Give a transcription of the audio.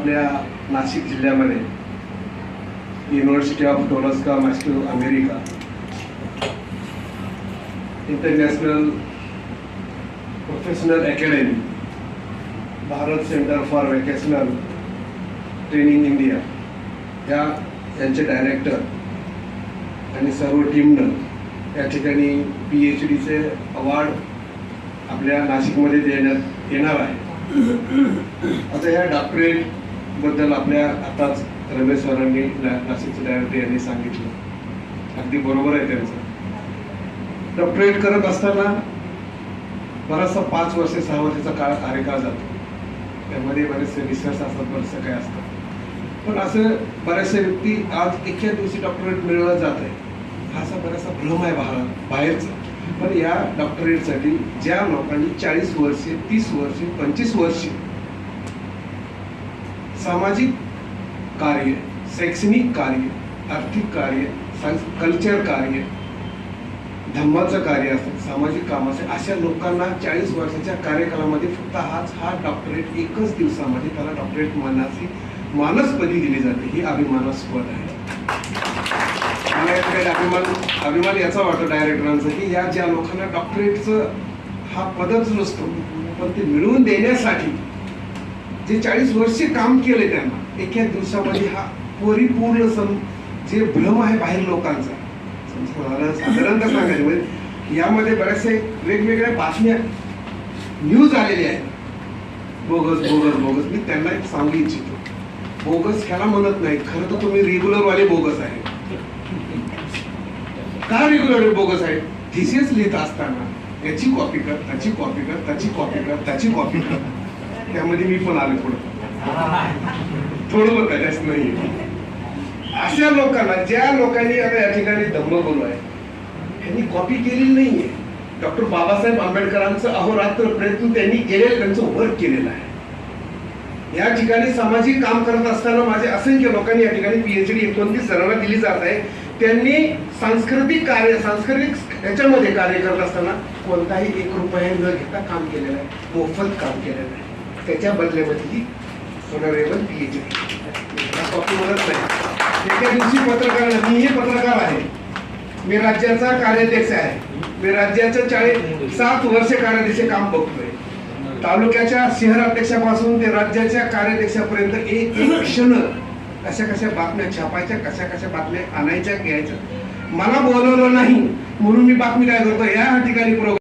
आपल्या नाशिक जिल्ह्यामध्ये university of टोलस्का मॅस्क्यू America international professional academy Bharat centre for vocational training India ह्या यांचे डायरेक्टर आणि सर्व टीमनं या ठिकाणी पी एच डीचे अवॉर्ड आपल्या नाशिकमध्ये देण्यात येणार आहे. आता या डॉक्टरेट बद्दल आपल्या आताच रमेश सरांनी नाशिकचे डायरेक्टर यांनी सांगितलं. अगदी बरोबर आहे त्यांचं. डॉक्टरेट करत असताना बराचसा पाच वर्ष सहा वर्षाचा काळ कार्यकाळ जातो. त्यामध्ये बरेचसे रिसर्च असतात बरेचसे काय असतात. पण असं बऱ्याचशा व्यक्ती आज एका दिवशी डॉक्टरेट मिळवत जात आहे. हा असा बराचसा भ्रम आहे बाहेर बाहेरचा. पण या डॉक्टरेटसाठी ज्या लोकांनी चाळीस वर्षे तीस वर्षे पंचवीस वर्षे सामाजिक कार्य शैक्षणिक कार्य आर्थिक कार्य कल्चर कार्य धम्माचं कार्य असेल सामाजिक काम असेल अशा लोकांना चाळीस वर्षाच्या कार्यकालामध्ये फक्त हाच हा डॉक्टरेट एकच दिवसामध्ये त्याला डॉक्टरेट मानाची मानसपदी दिली जाते. ही अभिमानास्पद आहे. मला या ठिकाणी अभिमान अभिमान याचा वाटतो डायरेक्टरांचा की या ज्या लोकांना डॉक्टरेटचं हा पदच नसतो पण ते मिळवून देण्यासाठी जे चाळीस वर्षे काम केले त्यांना एका दिवसामध्ये हा परिपूर्ण सम जे भ्रम आहे बाहेर लोकांचा साधारणतः सांगायचं म्हणजे यामध्ये बऱ्याचशा वेगवेगळ्या बातम्या न्यूज आलेल्या आहेत. बोगस बोगस बोगस मी त्यांना एक सांगू इच्छितो. बोगस ह्याला म्हणत नाही खरं तर तुम्ही रेग्युलरवाले बोगस आहे. का रेग्युलर बोगस आहे? थिसेस लिहित असताना याची कॉपी कर त्याची कॉपी कर त्याची कॉपी कर त्याची कॉपी कर. त्यामध्ये मी पण आलो पुढं. थोडं बघा जास्त नाही अशा लोकांना ज्या लोकांनी आता या ठिकाणी धम्म बोलू आहे त्यांनी कॉपी केलेली नाहीये. डॉक्टर बाबासाहेब आंबेडकरांचं अहोरात्र प्रयत्न त्यांनी केलेलं त्यांचं वर्क केलेलं आहे. या ठिकाणी सामाजिक काम करत असताना माझे असंख्य लोकांनी या ठिकाणी पीएचडी एकोणतीस जणांना दिली जात आहे. त्यांनी सांस्कृतिक कार्य सांस्कृतिक याच्यामध्ये कार्य करत असताना कोणताही एक रुपया न घेता काम केलेलं आहे. मोफत काम केलेलं आहे. त्याच्या बदल्यामध्ये ही होणारेबल पीएचडी कॉपी म्हणत नाही. एका दिवशी पत्रकार मीही पत्रकार आहे. मी राज्याचा कार्याध्यक्ष आहे. मी राज्याचं चाळीस सात वर्ष कार्याध्यक्ष काम बघतोय. तालुक्याच्या शहर अध्यक्षापासून ते राज्याच्या कार्याध्यक्षापर्यंत एक एक क्षण कशा कशा बातम्या छापायच्या कशा कशा बातम्या आणायच्या घ्यायच्या. मला बोलवलं नाही म्हणून मी बातमी काय करतो? या ठिकाणी प्रोग्राम